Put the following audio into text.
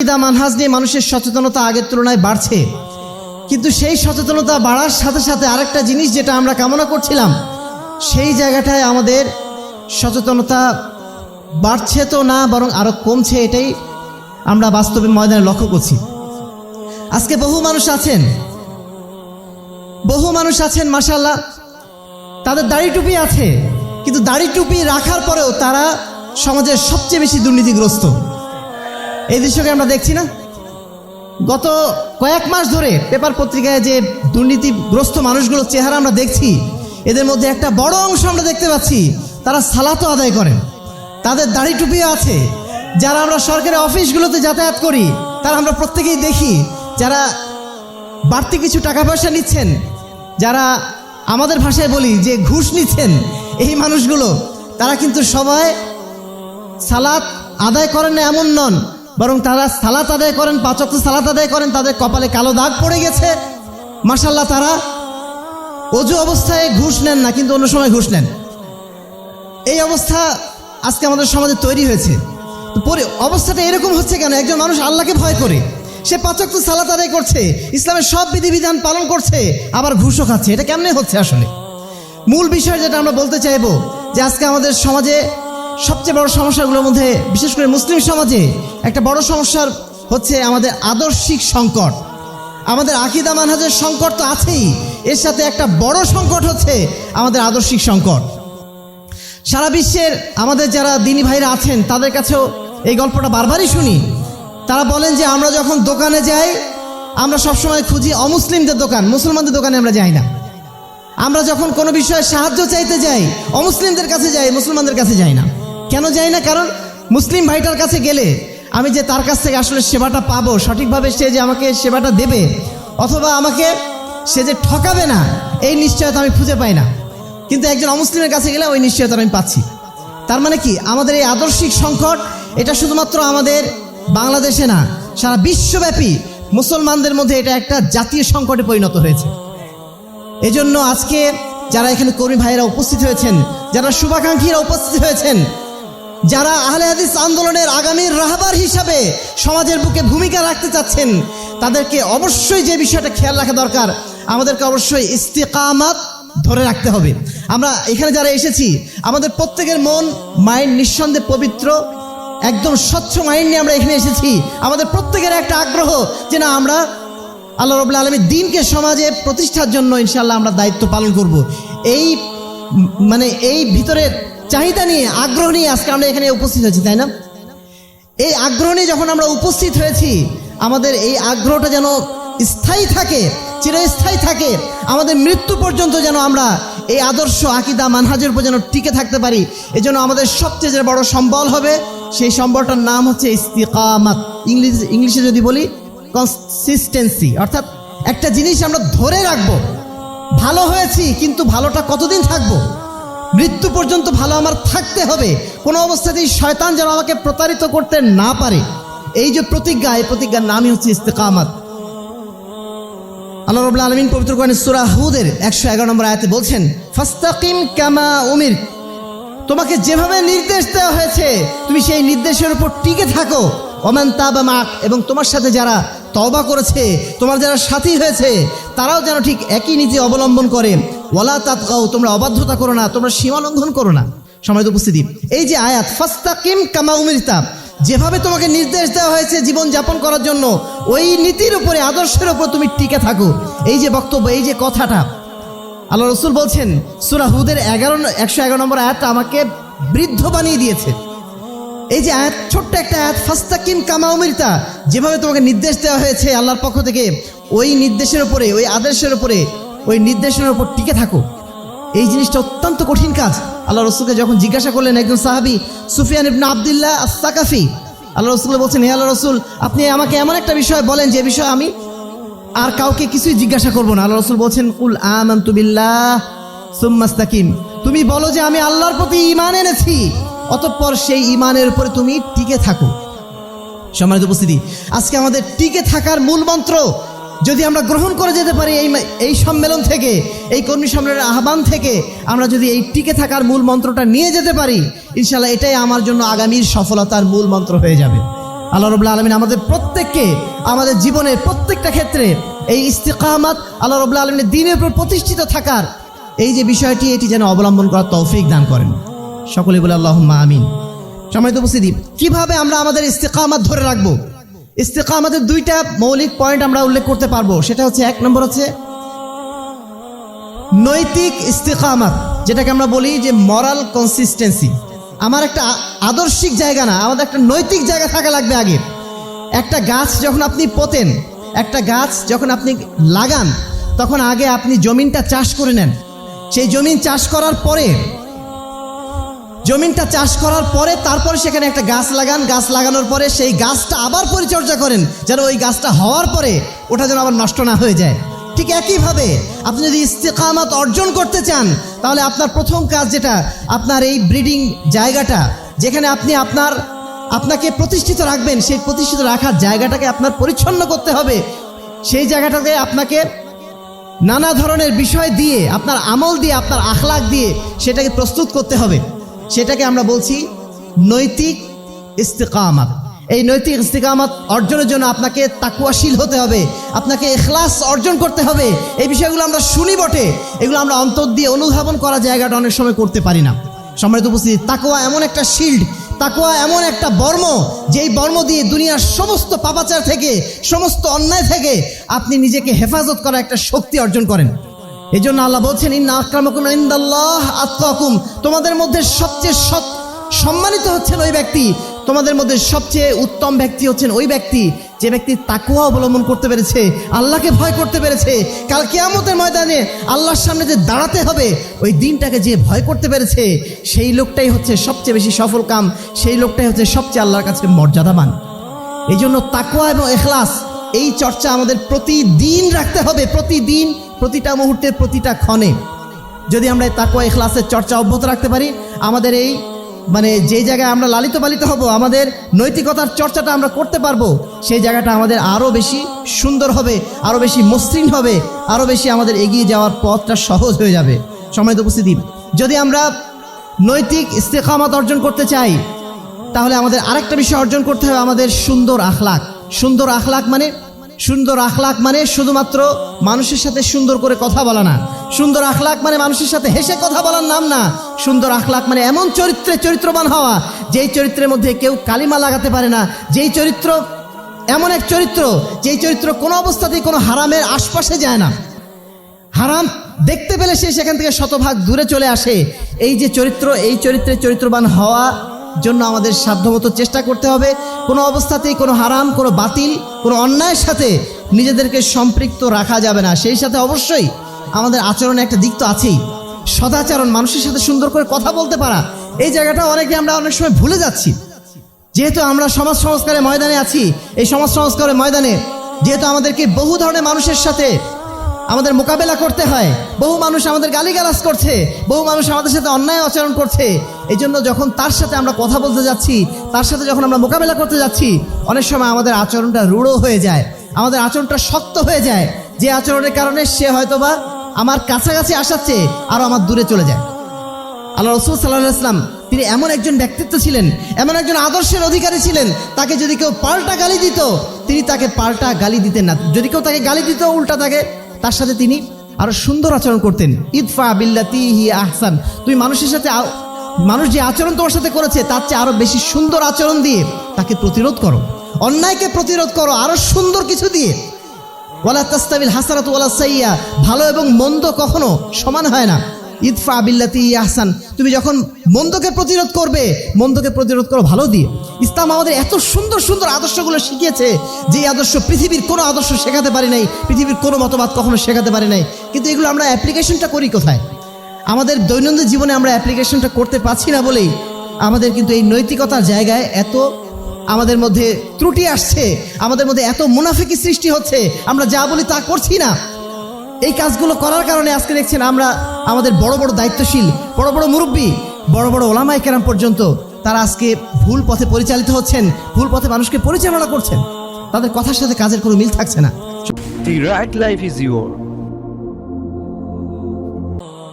আকিদা মানহাজ নিয়ে মানুষের সচেতনতা আগের তুলনায় বাড়ছে। কিন্তু সেই সচেতনতা বাড়ার সাথে সাথে আরেকটা জিনিস যেটা আমরা কামনা করছিলাম, সেই জায়গাটায় আমাদের সচেতনতা বাড়ছে তো না, বরং আরও কমছে এটাই আমরা বাস্তবে ময়দানে লক্ষ্য করছি। আজকে বহু মানুষ আছেন, বহু মানুষ আছেন মাসাল্লাহ তাদের দাড়ি টুপি আছে, কিন্তু দাড়ি টুপি রাখার পরেও তারা সমাজের সবচেয়ে বেশি দুর্নীতিগ্রস্ত। এই দৃশ্যকে আমরা দেখছি না? গত কয়েক মাস ধরে পেপার পত্রিকায় যে দুর্নীতিগ্রস্ত মানুষগুলোর চেহারা আমরা দেখছি, এদের মধ্যে একটা বড় অংশ আমরা দেখতে পাচ্ছি, তারা সালাতও আদায় করেন। তাদের দাড়ি টুপিও আছে। যারা আমরা সরকারি অফিসগুলোতে যাতায়াত করি, তারা আমরা প্রত্যেকেই দেখি, যারা বাড়তি কিছু টাকা পয়সা নিচ্ছেন, যারা আমাদের ভাষায় বলি যে ঘুষ নিচ্ছেন, এই মানুষগুলো, তারা কিন্তু সবাই সালাত আদায় করেন না, এমন নন। বরং তারা সালাত আদায় করেন পাঁচক সালাত আদায় করেন, তাদের কপালে কালো দাগ পড়ে গেছে। মাসাল্লাহ তারা অজু অবস্থায় ঘুষ নেন না, কিন্তু অন্য সময় ঘুষ নেন। এই অবস্থা আজকে আমাদের সমাজে তৈরি হয়েছে। পরে অবস্থাটা এরকম হচ্ছে কেন? একজন মানুষ আল্লাহকে ভয় করে, সে পাচক তো সালাত আদায় করছে, ইসলামের সব বিধিবিধান পালন করছে, আবার ঘুষও খাচ্ছে। এটা কেমনে হচ্ছে আসলে? মূল বিষয় যেটা আমরা বলতে চাইব, যে আজকে আমাদের সমাজে সবচেয়ে বড় সমস্যাগুলোর মধ্যে, বিশেষ করে মুসলিম সমাজে, একটা বড় সমস্যার হচ্ছে আমাদের আদর্শিক সংকট। আমাদের আকিদা মানহাজের সংকট তো আছেই। এর সাথে একটা বড় সংকট হচ্ছে আমাদের আদর্শিক সংকট। সারা বিশ্বের আমাদের যারা দিনী ভাইরা আছেন, তাদের কাছেও এই গল্পটা বারবারই শুনি। তারা বলেন যে আমরা যখন দোকানে যাই, আমরা সবসময় খুঁজি অমুসলিমদের দোকান, মুসলমানদের দোকানে আমরা যাই না। আমরা যখন কোনো বিষয়ে সাহায্য চাইতে যাই, অমুসলিমদের কাছে যাই, মুসলমানদের কাছে যাই না। কেন যাই না? কারণ মুসলিম ভাইটার কাছে গেলে আমি যে তার কাছ থেকে আসলে সেবাটা পাবো, সঠিকভাবে সে যে আমাকে সেবাটা দেবে, অথবা আমাকে সে যে ঠকাবে না, এই নিশ্চয়তা আমি খুঁজে পাই না। কিন্তু একজন অমুসলিমের কাছে গেলে ওই নিশ্চয়তা আমি পাচ্ছি। তার মানে কি? আমাদের এই আদর্শিক সংকট, এটা শুধুমাত্র আমাদের বাংলাদেশে না, সারা বিশ্বব্যাপী মুসলমানদের মধ্যে এটা একটা জাতীয় সংকটে পরিণত হয়েছে। এজন্য আজকে যারা এখানে কর্মী ভাইয়েরা উপস্থিত হয়েছেন, যারা শুভাকাঙ্ক্ষীরা উপস্থিত হয়েছেন যারা আহলে হাদিস আন্দোলনের আগামীর রাহবার হিসাবে সমাজের বুকে ভূমিকা রাখতে চাচ্ছেন, তাদেরকে অবশ্যই যে বিষয়টা খেয়াল রাখা দরকার, আমাদেরকে অবশ্যই ইস্তেকামাত ধরে রাখতে হবে। আমরা এখানে যারা এসেছি, আমাদের প্রত্যেকের মন মাইন্ড নিঃসন্দেহে পবিত্র, একদম স্বচ্ছ মাইন্ড নিয়ে আমরা এখানে এসেছি। আমাদের প্রত্যেকের একটা আগ্রহ যে না, আমরা আল্লাহ রবুল্লা আলমীর দিনকে সমাজে প্রতিষ্ঠার জন্য ইনশাল্লাহ আমরা দায়িত্ব পালন করব। এই মানে এই ভিতরের চাহিদা নিয়ে, আগ্রহ নিয়ে আজকে আমরা এখানে উপস্থিত হয়েছি, তাই না? এই আগ্রহ নিয়ে যখন আমরা উপস্থিত হয়েছি, আমাদের এই আগ্রহটা যেন স্থায়ী থাকে, চিরস্থায়ী থাকে, আমাদের মৃত্যু পর্যন্ত যেন আমরা এই আদর্শ আকিদা মানহাজের উপর যেন টিকে থাকতে পারি, এজন্য আমাদের সবচেয়ে যে বড় সম্বল হবে, সেই সম্বলটার নাম হচ্ছে ইস্তিকামাত। ইংলিশ ইংলিশে যদি বলি কনসিস্টেন্সি অর্থাৎ একটা জিনিস আমরা ধরে রাখব, ভালো হয়েছি, কিন্তু ভালোটা কতদিন থাকব? মৃত্যু পর্যন্ত ভালো আমার থাকতে হবে। কোনো অবস্থাতেই শয়তান যেন আমাকে প্রতারিত করতে না পারে। এই যে প্রতিজ্ঞা, এই প্রতিজ্ঞার নামই হচ্ছে ইস্তেকামাত। আল্লাহ রবুল্লা আলমিন পবিত্র কোরআন সূরা হুদের একশো এগারো নম্বর আয়াতে বলছেন, ফাস্তাকিম কামা উমির। তোমাকে যেভাবে নির্দেশ দেওয়া হয়েছে, তুমি সেই নির্দেশের উপর টিকে থাকো। ওমান তাবা মাক, এবং তোমার সাথে যারা তওবা করেছে, তোমার যারা সাথী হয়েছে তারাও যেন ঠিক একই নীতি অবলম্বন করে। ওলা তাতকাও তোমরা অবাধ্যতা করো না, তোমরা সীমা লঙ্ঘন করো না। সময় উপস্থিতি, এই যে আয়াত, ফাস্তাকিম কামা উমিরতা, যেভাবে তোমাকে নির্দেশ দেওয়া হয়েছে জীবন যাপন করার জন্য, ওই নীতির উপরে, আদর্শের উপর তুমি টিকে থাকো। এই যে বক্তব্য, এই যে কথাটা, আল্লাহ রসুল বলছেন, সুরা হুদের এগারো, একশো এগারো নম্বর আয়াতটা আমাকে বৃদ্ধ বানিয়ে দিয়েছে। এই যে আয়াত, ছোট্ট একটা আয়াত, ফাস্তাকিম কামা উমিরতা, যেভাবে তোমাকে নির্দেশ দেওয়া হয়েছে আল্লাহর পক্ষ থেকে ওই নির্দেশের উপরে, ওই আদর্শের উপরে, ওই নির্দেশের উপর টিকে থাকো। এই জিনিসটা অত্যন্ত কঠিন কাজ। আল্লাহ রসুলকে যখন জিজ্ঞাসা করলেন একজন সাহাবি, সুফিয়ান ইবনা আবদুল্লাহ আসাকাফি আল্লাহ রসুল বলছেন, হে আল্লাহ রসুল, আপনি আমাকে এমন একটা বিষয় বলেন, যে বিষয় আমি আর কাউকে কিছুই জিজ্ঞাসা করব না। আল্লাহ রসুল বলছেন, কুল আমান্তু বিল্লাহ সুম্মাস্তাকিম তুমি বলো যে, আমি আল্লাহর প্রতি ঈমান এনেছি, অতঃপর সেই ঈমানের উপরে তুমি টিকে থাকো। সম্মানিত উপস্থিতি, আজকে আমাদের টিকে থাকার মূল মন্ত্র যদি আমরা গ্রহণ করে যেতে পারি এই এই সম্মেলন থেকে, এই কর্মী সম্মেলনের আহ্বান থেকে, আমরা যদি এই টিকে থাকার মূল মন্ত্রটা নিয়ে যেতে পারি ইনশাল্লাহ এটাই আমার জন্য আগামীর সফলতার মূল মন্ত্র হয়ে যাবে। আল্লাহ রবুল্লা আলমিন আমাদের প্রত্যেককে, আমাদের জীবনের প্রত্যেকটা ক্ষেত্রে এই ইস্তিকামাত আল্লাহ রবুল্লা আলমিনের দিনের উপর প্রতিষ্ঠিত থাকার এই যে বিষয়টি, এটি যেন অবলম্বন করার তৌফিক দান করেন। সকলে বলে আল্লাহ আমিন। সময় সম্মানিত উপস্থিতি, কীভাবে আমরা আমাদের ইস্তেকামাত ধরে রাখব? ইস্তেকামাতের দুইটা মৌলিক পয়েন্ট আমরা উল্লেখ করতে পারব। সেটা হচ্ছে এক নম্বর হচ্ছে নৈতিক ইস্তেকামাত, যেটাকে আমরা বলি যে মরাল কনসিস্টেন্সি আমার একটা আদর্শিক জায়গা না, আমাদের একটা নৈতিক জায়গা থাকা লাগবে আগে। একটা গাছ যখন আপনি পোতেন, একটা গাছ যখন আপনি লাগান, তখন আগে আপনি জমিনটা চাষ করে নেন। সেই জমিন চাষ করার পরে জমিনটা চাষ করার পরে তারপরে সেখানে একটা গাছ লাগান, গাছ লাগানোর পরে সেই গাছটা আবার পরিচর্যা করেন, যেন ওই গাছটা হওয়ার পরে ওটা যেন আবার নষ্ট না হয়ে যায়। ঠিক একইভাবে আপনি যদি ইস্তেকামাত অর্জন করতে চান, তাহলে আপনার প্রথম কাজ যেটা, আপনার এই ব্রিডিং জায়গাটা, যেখানে আপনি আপনার, আপনাকে প্রতিষ্ঠিত রাখবেন, সেই প্রতিষ্ঠিত রাখার জায়গাটাকে আপনার পরিচ্ছন্ন করতে হবে। সেই জায়গাটাকে আপনাকে নানা ধরনের বিষয় দিয়ে, আপনার আমল দিয়ে, আপনার আখলাক দিয়ে সেটাকে প্রস্তুত করতে হবে। সেটাকে আমরা বলছি নৈতিক ইস্তেকামাত। এই নৈতিক ইস্তেকামাত অর্জনের জন্য আপনাকে তাকুয়াশীল হতে হবে, আপনাকে এখলাস অর্জন করতে হবে। এই বিষয়গুলো আমরা শুনি বটে, এগুলো আমরা অন্তর দিয়ে অনুধাবন করা জায়গাটা অনেক সময় করতে পারি না। সম্মানিত উপস্থিতি, তাকুয়া এমন একটা শিল্ড তাকুয়া এমন একটা বর্ম, যেই বর্ম দিয়ে দুনিয়ার সমস্ত পাপাচার থেকে, সমস্ত অন্যায় থেকে আপনি নিজেকে হেফাজত করা একটা শক্তি অর্জন করেন। এই জন্য আল্লাহ বলছেন, ইন্না আক্রামকুম ইন্দাল্লাহ আত্মাকুম তোমাদের মধ্যে সবচেয়ে সৎ সম্মানিত হচ্ছেন ওই ব্যক্তি। তোমাদের মধ্যে সবচেয়ে উত্তম ব্যক্তি হচ্ছেন ওই ব্যক্তি, যে ব্যক্তি তাকুয়া অবলম্বন করতে পেরেছে, আল্লাহকে ভয় করতে পেরেছে। কাল কেয়ামতের ময়দানে আল্লাহর সামনে যে দাঁড়াতে হবে, ওই দিনটাকে যে ভয় করতে পেরেছে, সেই লোকটাই হচ্ছে সবচেয়ে বেশি সফল কাম, সেই লোকটাই হচ্ছে সবচেয়ে আল্লাহর কাছে মর্যাদাবান। এই জন্য তাকুয়া এবং এখলাস এই চর্চা আমাদের প্রতিদিন রাখতে হবে, প্রতিদিন, প্রতিটা মুহূর্তে, প্রতিটা ক্ষণে। যদি আমরা তাকুয়া এখলাসের চর্চা অব্যাহত রাখতে পারি, আমাদের এই মানে যে জায়গায় আমরা লালিত পালিত হব, আমাদের নৈতিকতার চর্চাটা আমরা করতে পারব, সেই জায়গাটা আমাদের আরও বেশি সুন্দর হবে আরও বেশি মসৃণ হবে আরও বেশি আমাদের এগিয়ে যাওয়ার পথটা সহজ হয়ে যাবে। সম্মানিত উপস্থিতি, যদি আমরা নৈতিক ইস্তেকামাত অর্জন করতে চাই, তাহলে আমাদের আরেকটা বিষয় অর্জন করতে হবে, আমাদের সুন্দর আখলাক সুন্দর আখলাক মানে সুন্দর আখলাক মানে শুধুমাত্র মানুষের সাথে সুন্দর করে কথা বলা না। সুন্দর আখলাক মানে মানুষের সাথে হেসে কথা বলার নাম না। সুন্দর আখলাক মানে এমন চরিত্রে চরিত্রবান হওয়া, যেই চরিত্রের মধ্যে কেউ কালিমা লাগাতে পারে না। যেই চরিত্র, এমন এক চরিত্র, যেই চরিত্র কোনো অবস্থাতেই কোনো হারামের আশপাশে যায় না। হারাম দেখতে পেলে সে সেখান থেকে শতভাগ দূরে চলে আসে। এই যে চরিত্র, এই চরিত্রে চরিত্রবান হওয়া জন্য আমাদের সাধ্যমতো চেষ্টা করতে হবে। কোনো অবস্থাতেই কোনো হারাম, কোনো বাতিল, কোনো অন্যায়ের সাথে নিজেদেরকে সম্পৃক্ত রাখা যাবে না। সেই সাথে অবশ্যই আমাদের আচরণে একটা দিক তো আছেই। সদাচরণ, মানুষের সাথে সুন্দর করে কথা বলতে পারা, এই জায়গাটা অনেকে আমরা অনেক সময় ভুলে যাচ্ছি। যেহেতু আমরা সমাজ সংস্কারের ময়দানে আছি, এই সমাজ সংস্কারের ময়দানে যেহেতু আমাদেরকে বহু ধরনের মানুষের সাথে আমাদের মোকাবেলা করতে হয়, বহু মানুষ আমাদের গালিগালাজ করছে, বহু মানুষ আমাদের সাথে অন্যায় আচরণ করছে এই জন্য যখন তার সাথে আমরা কথা বলতে যাচ্ছি, তার সাথে যখন আমরা মোকাবেলা করতে যাচ্ছি, অনেক সময় আমাদের আচরণটা রূঢ় হয়ে যায়। আমাদের আচরণটা শক্ত হয়ে যায়। যে আচরণের কারণে সে হয়তোবা আমার কাছাকাছি আসার চেয়ে আরও আমার দূরে চলে যায়। আল্লাহ রসুল সাল্লাহ ইসলাম তিনি এমন একজন ব্যক্তিত্ব ছিলেন, এমন একজন আদর্শের অধিকারী ছিলেন, তাকে যদি কেউ পাল্টা গালি দিত, তিনি তাকে পাল্টা গালি দিতেন না। যদি কেউ তাকে গালি দিত, উল্টা তাকে, তার সাথে তিনি আরও সুন্দর আচরণ করতেন। ইদফা বিল্লাতি হি আহসান তুমি মানুষের সাথে মানুষ যে আচরণ তোমার সাথে করেছে, তার চেয়ে আরও বেশি সুন্দর আচরণ দিয়ে তাকে প্রতিরোধ করো। অন্যায়কে প্রতিরোধ করো, আরও সুন্দর কিছু দিয়ে। ওয়ালা তাস্তাবিল হাসানাত ওয়ালা সাইয়া, ভালো এবং মন্দ কখনো সমান হয় না। ইদফা বিল্লাতি আহসান, তুমি যখন মন্দকে প্রতিরোধ করবে, মন্দকে প্রতিরোধ করো ভালো দিয়ে। ইসলাম আমাদের এত সুন্দর সুন্দর আদর্শগুলো শিখিয়েছে যে আদর্শ পৃথিবীর কোনো আদর্শ শেখাতে পারি নাই, পৃথিবীর কোনো মতবাদ কখনো শেখাতে পারি নাই। কিন্তু এগুলো আমরা অ্যাপ্লিকেশনটা করি কোথায়? আমাদের দৈনন্দিন জীবনে আমরা অ্যাপ্লিকেশনটা করতে পারছি না বলেই আমাদের কিন্তু এই নৈতিকতার জায়গায় এত আমাদের মধ্যে ত্রুটি আসছে, আমাদের মধ্যে এত মুনাফিকি সৃষ্টি হচ্ছে, আমরা যা বলি তা করছি না। এই কাজগুলো করার কারণে আজকে দেখছেন আমরা আমাদের বড় বড় দায়িত্বশীল, বড় বড় মুরব্বী, বড় বড় ওলামাই কেরাম পর্যন্ত তারা আজকে ভুল পথে পরিচালিত হচ্ছেন, ভুল পথে মানুষকে পরিচালনা করছেন। তাদের কথার সাথে কাজের কোনো মিল থাকছে না। The right life is your